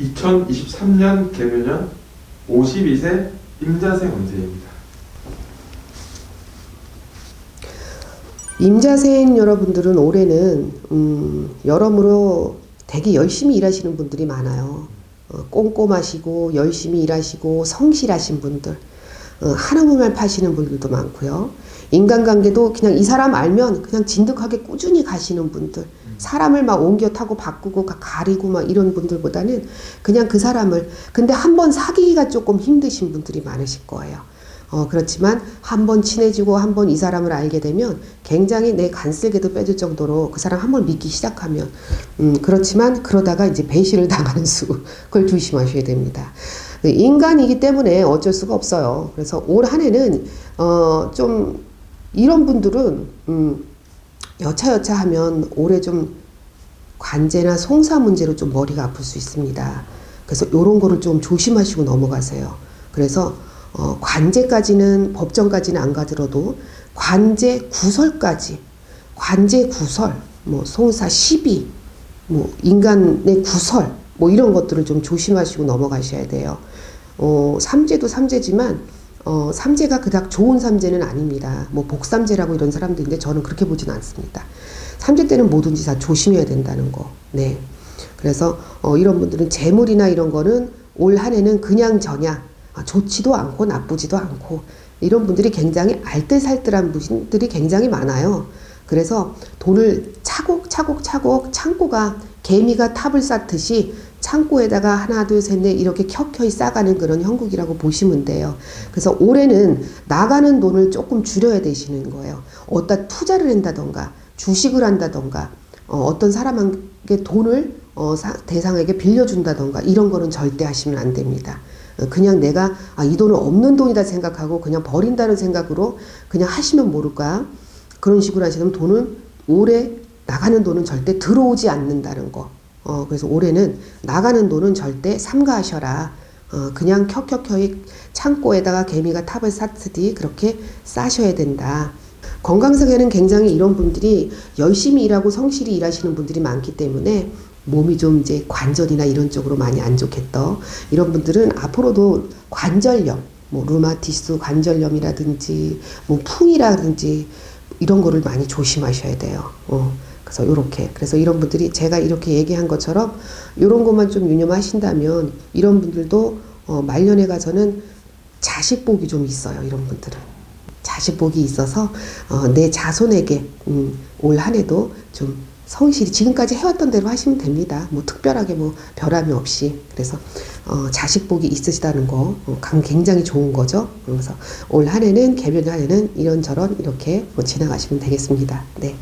2023년 개묘년 52세 임자생 운세입니다. 임자생 여러분들은 올해는 음, 여러모로 되게 열심히 일하시는 분들이 많아요. 어, 꼼꼼하시고 열심히 일하시고 성실하신 분들, 어, 한우물만 파시는 분들도 많고요. 인간관계도 그냥 이 사람 알면 그냥 진득하게 꾸준히 가시는 분들, 사람을 막 옮겨 타고 바꾸고 가- 가리고 막 이런 분들보다는 그냥 그 사람을 근데 한 번 사귀기가 조금 힘드신 분들이 많으실 거예요. 어, 그렇지만 한 번 친해지고 한 번 이 사람을 알게 되면 굉장히 내 간쓸게도 빼줄 정도로 그 사람 한 번 믿기 시작하면 음, 그렇지만 그러다가 이제 배신을 당하는 수 그걸 조심하셔야 됩니다. 그 인간이기 때문에 어쩔 수가 없어요. 그래서 올 한 해는 어, 좀 이런 분들은 음, 여차여차 하면 올해 좀 관제나 송사 문제로 좀 머리가 아플 수 있습니다. 그래서 이런 거를 좀 조심하시고 넘어가세요. 그래서 어, 관제까지는 법정까지는 안 가더라도 관제 구설까지 관제 구설 뭐 송사 시비 뭐 인간의 구설 뭐 이런 것들을 좀 조심하시고 넘어가셔야 돼요. 어, 삼재도 삼재지만 어, 삼재가 그닥 좋은 삼재는 아닙니다. 뭐 복삼재라고 이런 사람도 있는데 저는 그렇게 보진 않습니다. 삼재 때는 뭐든지 다 조심해야 된다는 거. 네. 그래서 어, 이런 분들은 재물이나 이런 거는 올 한 해는 그냥 저냥 아, 좋지도 않고 나쁘지도 않고 이런 분들이 굉장히 알뜰살뜰한 분들이 굉장히 많아요. 그래서 돈을 차곡차곡 차곡 창고가 개미가 탑을 쌓듯이 창고에다가 하나 둘 셋 넷 이렇게 켜켜이 싸가는 그런 형국이라고 보시면 돼요. 그래서 올해는 나가는 돈을 조금 줄여야 되시는 거예요. 어디다 투자를 한다던가 주식을 한다던가 어, 어떤 사람에게 돈을 어, 사- 대상에게 빌려준다던가 이런 거는 절대 하시면 안 됩니다. 어, 그냥 내가 아, 이 돈은 없는 돈이다 생각하고 그냥 버린다는 생각으로 그냥 하시면 모를까 그런 식으로 하시면 돈은 올해 나가는 돈은 절대 들어오지 않는다는 거. 어, 그래서 올해는 나가는 돈은 절대 삼가하셔라. 어, 그냥 켜켜켜이 창고에다가 개미가 탑을 쌓듯이 그렇게 싸셔야 된다. 건강상에는 굉장히 이런 분들이 열심히 일하고 성실히 일하시는 분들이 많기 때문에 몸이 좀 이제 관절이나 이런 쪽으로 많이 안 좋겠다. 이런 분들은 앞으로도 관절염, 뭐 루마티스 관절염이라든지 뭐 풍이라든지 이런 거를 많이 조심하셔야 돼요. 어. 그래서 요렇게 그래서 이런 분들이 제가 이렇게 얘기한 것처럼 요런 것만 좀 유념하신다면 이런 분들도 어, 말년에 가서는 자식 복이 좀 있어요. 이런 분들은 자식 복이 있어서 어, 내 자손에게 음, 올 한해도 좀 성실히 지금까지 해왔던 대로 하시면 됩니다. 뭐 특별하게 뭐 별함이 없이 그래서 어, 자식 복이 있으시다는 거 어, 감 굉장히 좋은 거죠. 그래서 올 한해는 개별 한해는 이런저런 이렇게 뭐 지나가시면 되겠습니다. 네.